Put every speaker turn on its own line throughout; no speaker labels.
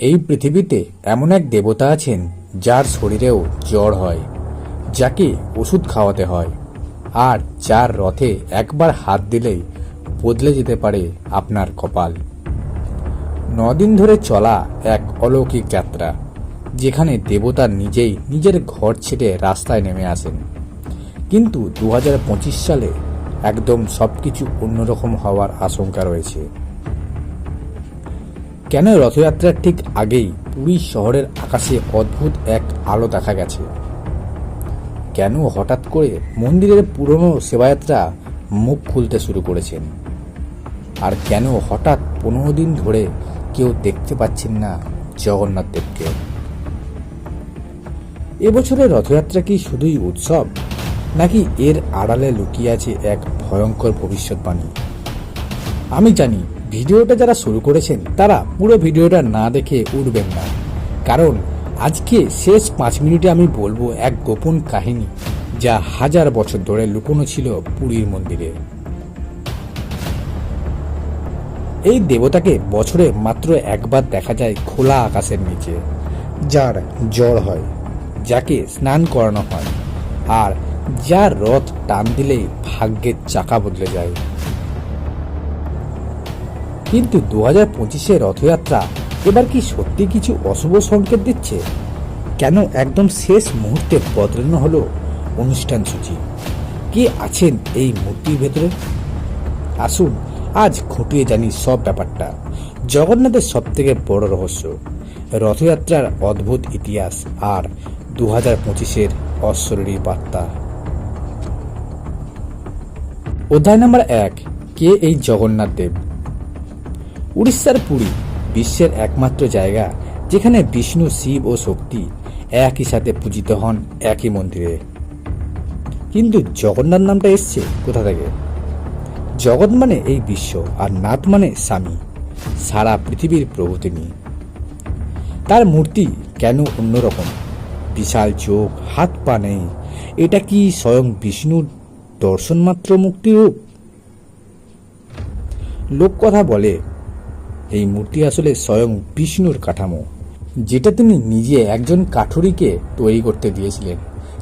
এই পৃথিবীতে এমন এক দেবতা আছেন যার শরীরেও জ্বর হয়, যাকে ওষুধ খাওয়াতে হয়। আর যার রথে একবার হাত দিলেই বদলে যেতে পারে আপনার কপাল। নদিন ধরে চলা এক অলৌকিক যাত্রা, যেখানে দেবতা নিজেই নিজের ঘর ছেড়ে রাস্তায় নেমে আসেন। কিন্তু দু হাজার পঁচিশ সালে একদম সবকিছু অন্যরকম হওয়ার আশঙ্কা রয়েছে। কেন রথযাত্রার ঠিক আগেই পুরী শহরের আকাশে অদ্ভুত এক আলো দেখা গেছে? কেন হঠাৎ করে মন্দিরের পুরনো সেবাযাত্রা মুখ খুলতে শুরু করেছেন? আর কেন হঠাৎ পনেরো দিন ধরে কেউ দেখতে পাচ্ছেন না জগন্নাথ দেবকে? এবছরের রথযাত্রা কি শুধুই উৎসব, নাকি এর আড়ালে লুকিয়ে আছে এক ভয়ঙ্কর ভবিষ্যৎবাণী? আমি জানি ভিডিওটা যারা শুরু করেছেন, তারা পুরো ভিডিওটা না দেখে উঠবেন না। কারণ আজকে শেষ পাঁচ মিনিটে আমি বলব এক গোপন কাহিনী যা হাজার বছর ধরে লুকোনো ছিল পুরীর মন্দিরে। এই দেবতাকে বছরে মাত্র একবার দেখা যায় খোলা আকাশের নিচে, যার জ্বর হয়, যাকে স্নান করানো হয়, আর যার রথ টান দিলেই ভাগ্যের চাকা বদলে যায়। কিন্তু দু হাজার পঁচিশে রথযাত্রা এবার কি সত্যি কিছু অশুভ সংকেত দিচ্ছে? কেন একদম শেষ মুহূর্তে বদলানো হলো অনুষ্ঠান সূচি? কে আছেন এই মূর্তির ভেতরে? আসুন, আজ খুঁটিয়ে জানি সব ব্যাপারটা। জগন্নাথের সব থেকে বড় রহস্য, রথযাত্রার অদ্ভুত ইতিহাস আর দু হাজার পঁচিশের অশ্বরী বার্তা। অধ্যায় নাম্বার এক, কে এই জগন্নাথ দেব? উড়িষ্যার পুরী বিশ্বের একমাত্র জায়গা যেখানে বিষ্ণু, শিব ও শক্তি একই সাথে পূজিত হন একই মন্দিরে। কিন্তু জগন্নাথ নামটা এসছে কোথা থেকে? জগৎ মানে এই বিশ্ব আর নাথ মানে স্বামী, সারা পৃথিবীর প্রভু তিনি তার মূর্তি কেন অন্যরকম? বিশাল চোখ, হাত পা নেই। এটা কি স্বয়ং বিষ্ণুর দর্শন মাত্র মুক্তিরূপ? লোক কথা বলে এই মূর্তি আসলে স্বয়ং বিষ্ণুর কাঠামো, যেটা তিনি নিজে একজন কাঠুরিকে তৈরি করতে দিয়েছিলেন।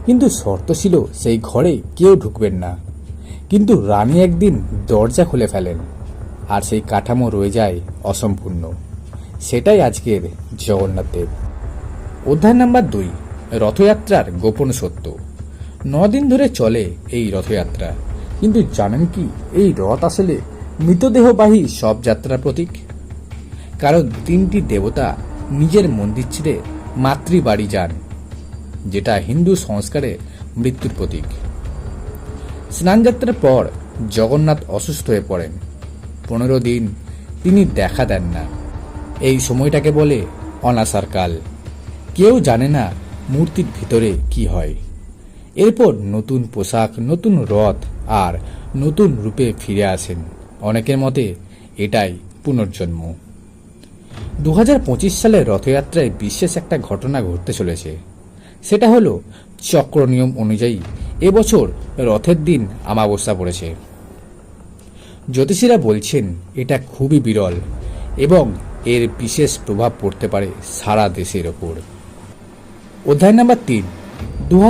কিন্তু শর্ত ছিল সেই ঘরে কেউ ঢুকবেন না। কিন্তু রানী একদিন দরজা খুলে ফেলেন আর সেই কাঠামো রয়ে যায় অসম্পূর্ণ। সেটাই আজকের জগন্নাথ দেব। অধ্যায় নাম্বার দুই, রথযাত্রার গোপন সত্য। দিন ধরে চলে এই রথযাত্রা, কিন্তু জানেন কি, এই রথ আসলে মৃতদেহবাহী সব যাত্রার প্রতীক? কারণ তিনটি দেবতা নিজের মন্দির ছেড়ে মাতৃবাড়ি যান যেটা হিন্দু সংস্কারে মৃত্যুর প্রতীক। স্নানযাত্রার পর জগন্নাথ অসুস্থ হয়ে পড়েন। পনেরো দিন তিনি দেখা দেন না। এই সময়টাকে বলে অনাসার কাল। কেউ জানে না মূর্তির ভিতরে কি হয়। এরপর নতুন পোশাক, নতুন রথ আর নতুন রূপে ফিরে আসেন। অনেকের মতে এটাই পুনর্জন্ম। দু সালের রথযাত্রায় বিশেষ একটা ঘটনা ঘটতে চলেছে। সেটা হলো, চক্র নিয়ম অনুযায়ী এবছর রথের দিন আমাবস্যা পড়েছে। জ্যোতিষীরা বলছেন, এটা খুবই বিরল এবং এর বিশেষ প্রভাব পড়তে পারে সারা দেশের ওপর। অধ্যায় নাম্বার তিন দু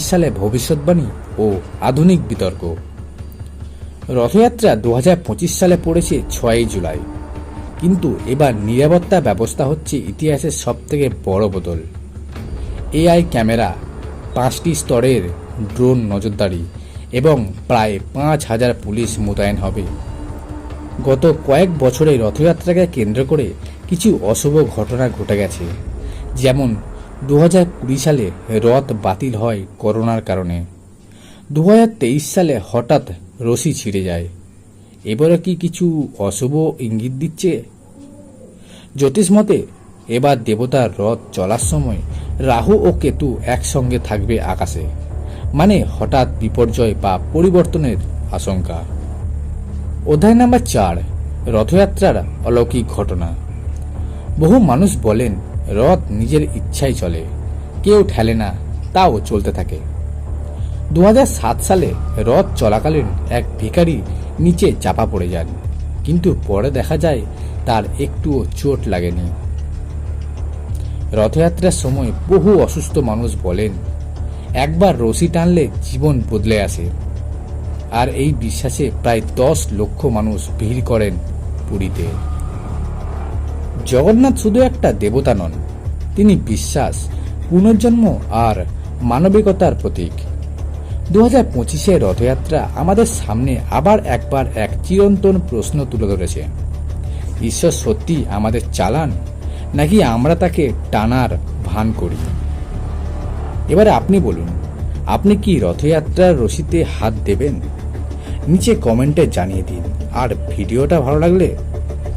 সালে ভবিষ্যৎবাণী ও আধুনিক বিতর্ক। রথযাত্রা দু হাজার পঁচিশ সালে পড়েছে ছয়ই জুলাই। কিন্তু এবার নিরাপত্তা ব্যবস্থা হচ্ছে ইতিহাসের সবথেকে বড় বদল। এআই ক্যামেরা, পাঁচটি স্তরের ড্রোন নজরদারি এবং প্রায় পাঁচ হাজার পুলিশ মোতায়েন হবে। গত কয়েক বছরে রথযাত্রাকে কেন্দ্র করে কিছু অশুভ ঘটনা ঘটে গেছে। যেমন দু হাজার কুড়ি সালে রথ বাতিল হয় করোনার কারণে। দু হাজার তেইশ সালে হঠাৎ রশি ছিঁড়ে যায়। এবারে কি কিছু অশুভ ইঙ্গিত দিচ্ছে? জ্যোতিষ মতে, এবার দেবতার রথ চলার সময় রাহু ও কেতু একসঙ্গে থাকবে আকাশে। মানে হঠাৎ বিপর্যয় বা পরিবর্তনের আশঙ্কা। অধ্যায় নাম্বার চার, রথযাত্রার অলৌকিক ঘটনা। বহু মানুষ বলেন, রথ নিজের ইচ্ছাই চলে, কেউ ঠেলে না, তাও চলতে থাকে। দুহাজার সাত সালে রথ চলাকালীন এক ভিখারি নিচে চাপা পড়ে যান। কিন্তু পরে দেখা যায় তার একটুও চোট লাগেনি। রথযাত্রার সময় বহু অসুস্থ মানুষ বলেন, একবার রশি টানলে জীবন বদলে আসে। আর এই বিশ্বাসে প্রায় দশ লক্ষ মানুষ ভিড় করেন পুরীতে। জগন্নাথ শুধু একটা দেবতা নন, তিনি বিশ্বাস, পুনর্জন্ম আর মানবিকতার প্রতীক। দু হাজার পঁচিশে রথযাত্রা আমাদের সামনে আবার একবার এক চিরন্তন প্রশ্ন তুলে ধরেছে। ঈশ্বর সত্যি আমাদের চালান, নাকি আমরা তাকে টানার ভান করি? এবারে আপনি বলুন, আপনি কি রথযাত্রার রশিতে হাত দেবেন? নিচে কমেন্টে জানিয়ে দিন, আর ভিডিওটা ভালো লাগলে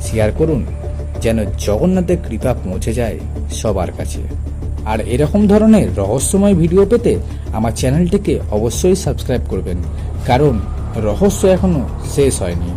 শেয়ার করুন, যেন জগন্নাথের কৃপা পৌঁছে যায় সবার কাছে। আর এরকম ধরনের রহস্যময় ভিডিও পেতে আমার চ্যানেলটিকে অবশ্যই সাবস্ক্রাইব করবেন, কারণ রহস্য এখনও শেষ হয়নি।